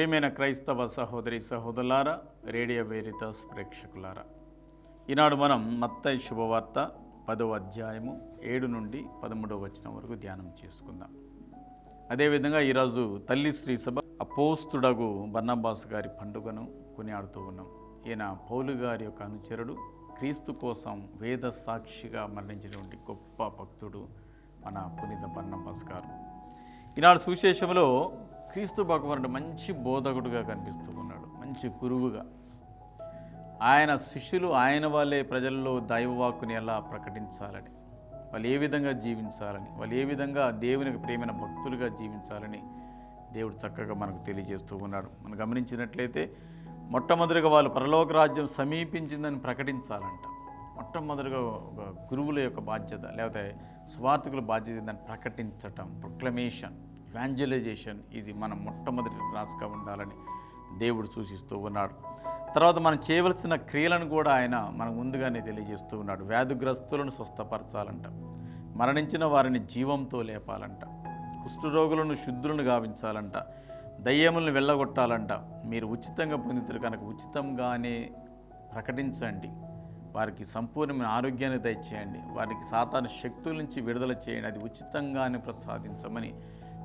ప్రియమైన క్రైస్తవ సహోదరి సహోదరులారా రేడియో వేరితాస్ ప్రేక్షకులారా ఈనాడు మనం మత్తయి శుభవార్త పదవ అధ్యాయము ఏడు నుండి పదమూడవ వచనం వరకు ధ్యానం చేసుకుందాం. అదేవిధంగా ఈరోజు తల్లి శ్రీ సభ అపోస్తుడగు బన్నబాస్ గారి పండుగను కొనియాడుతూ ఉన్నాం. ఈయన పౌలు గారి యొక్క అనుచరుడు క్రీస్తు కోసం వేద సాక్షిగా మరణించినటువంటి గొప్ప భక్తుడు మన పునీత బన్నబాస్ గారు. ఈనాడు సుశేషంలో క్రీస్తు భగవానుడు మంచి బోధకుడుగా కనిపిస్తూ ఉన్నాడు. మంచి గురువుగా. ఆయన శిష్యులు ఆయన వాళ్ళే ప్రజల్లో దైవవాక్కుని ఎలా ప్రకటించాలని వాళ్ళు ఏ విధంగా జీవించాలని వాళ్ళు ఏ విధంగా దేవునికి ప్రేమైన భక్తులుగా జీవించాలని దేవుడు చక్కగా మనకు తెలియజేస్తూ ఉన్నాడు. మనం గమనించినట్లయితే మొట్టమొదటిగా వాళ్ళు పరలోక రాజ్యం సమీపించిందని ప్రకటించాలంట. మొట్టమొదటిగా ఒక గురువుల యొక్క బాధ్యత లేకపోతే స్వార్థకుల బాధ్యత ఏంటని ప్రకటించటం ప్రొక్లమేషన్ ఇవాంజలైజేషన్ ఇది మనం మొట్టమొదటి రాసుగా ఉండాలని దేవుడు సూచిస్తూ ఉన్నాడు. తర్వాత మనం చేయవలసిన క్రియలను కూడా ఆయన మనకు ముందుగానే తెలియజేస్తూ ఉన్నాడు. వ్యాధిగ్రస్తులను స్వస్థపరచాలంట. మరణించిన వారిని జీవంతో లేపాలంట. కుష్ఠరోగులను శుద్ధులను గావించాలంట. దయ్యములను వెళ్ళగొట్టాలంట. మీరు ఉచితంగా పొందుతారు కనుక ఉచితంగానే ప్రకటించండి. వారికి సంపూర్ణమైన ఆరోగ్యాన్ని దయచేయండి. వారికి సాతాను శక్తుల నుంచి విడుదల చేయండి. అది ఉచితంగానే ప్రసాదించమని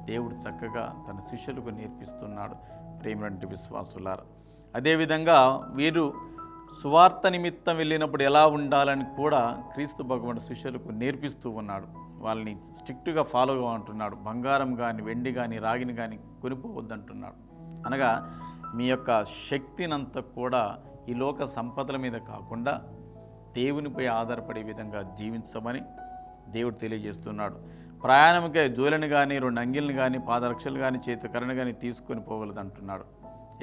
దేవుడు చక్కగా తన శిష్యులకు నేర్పిస్తున్నాడు ప్రేమలంటి విశ్వాసులారా. అదేవిధంగా వీరు సువార్త నిమిత్తం వెళ్ళినప్పుడు ఎలా ఉండాలని కూడా క్రీస్తు భగవాన్ శిష్యులకు నేర్పిస్తూ ఉన్నాడు. వాళ్ళని స్ట్రిక్ట్గా ఫాలోగా అంటున్నాడు. బంగారం కానీ వెండి కానీ రాగిని కానీ కొనిపోవద్దంటున్నాడు. అనగా మీ యొక్క శక్తినంతా కూడా ఈ లోక సంపదల మీద కాకుండా దేవునిపై ఆధారపడే విధంగా జీవించమని దేవుడు తెలియజేస్తున్నాడు. ప్రయాణంకే జోలను కానీ రెండు అంగిల్ని కానీ పాదరక్షలు కానీ చేతికరణ కానీ తీసుకొని పోగలదు అంటున్నాడు.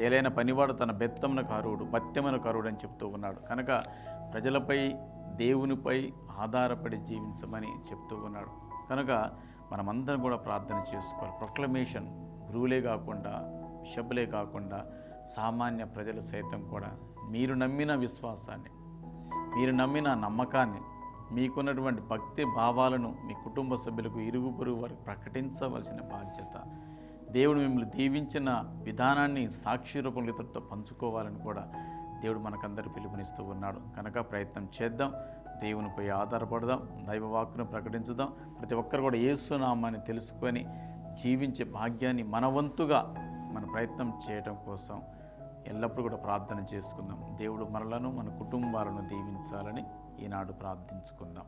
ఏలైన పనివాడు తన బెత్తమున కరువుడు మత్యమున కరువుడు అని చెప్తూ ఉన్నాడు. కనుక ప్రజలపై దేవునిపై ఆధారపడి జీవించమని చెప్తూ ఉన్నాడు. కనుక మనమందరం కూడా ప్రార్థన చేసుకోవాలి. ప్రొక్లమేషన్ గురువులే కాకుండా బిషపులే కాకుండా సామాన్య ప్రజలు సైతం కూడా మీరు నమ్మిన విశ్వాసాన్ని మీరు నమ్మిన నమ్మకాన్ని మీకున్నటువంటి భక్తి భావాలను మీ కుటుంబ సభ్యులకు ఇరుగు పొరుగు వారికి ప్రకటించవలసిన బాధ్యత. దేవుడు మిమ్మల్ని దీవించిన విధానాన్ని సాక్షి రూపంలో ఇతరులతో పంచుకోవాలని కూడా దేవుడు మనకందరూ పిలుపునిస్తూ ఉన్నాడు. కనుక ప్రయత్నం చేద్దాం. దేవునిపై ఆధారపడదాం. దైవవాక్కును ప్రకటించుదాం. ప్రతి ఒక్కరు కూడా ఏసునామాన్ని తెలుసుకొని జీవించే భాగ్యాన్ని మనవంతుగా మన ప్రయత్నం చేయటం కోసం ఎల్లప్పుడూ కూడా ప్రార్థన చేసుకుందాం. దేవుడు మనలను మన కుటుంబాలను దీవించాలని ఈనాడు ప్రార్థించుకుందాం.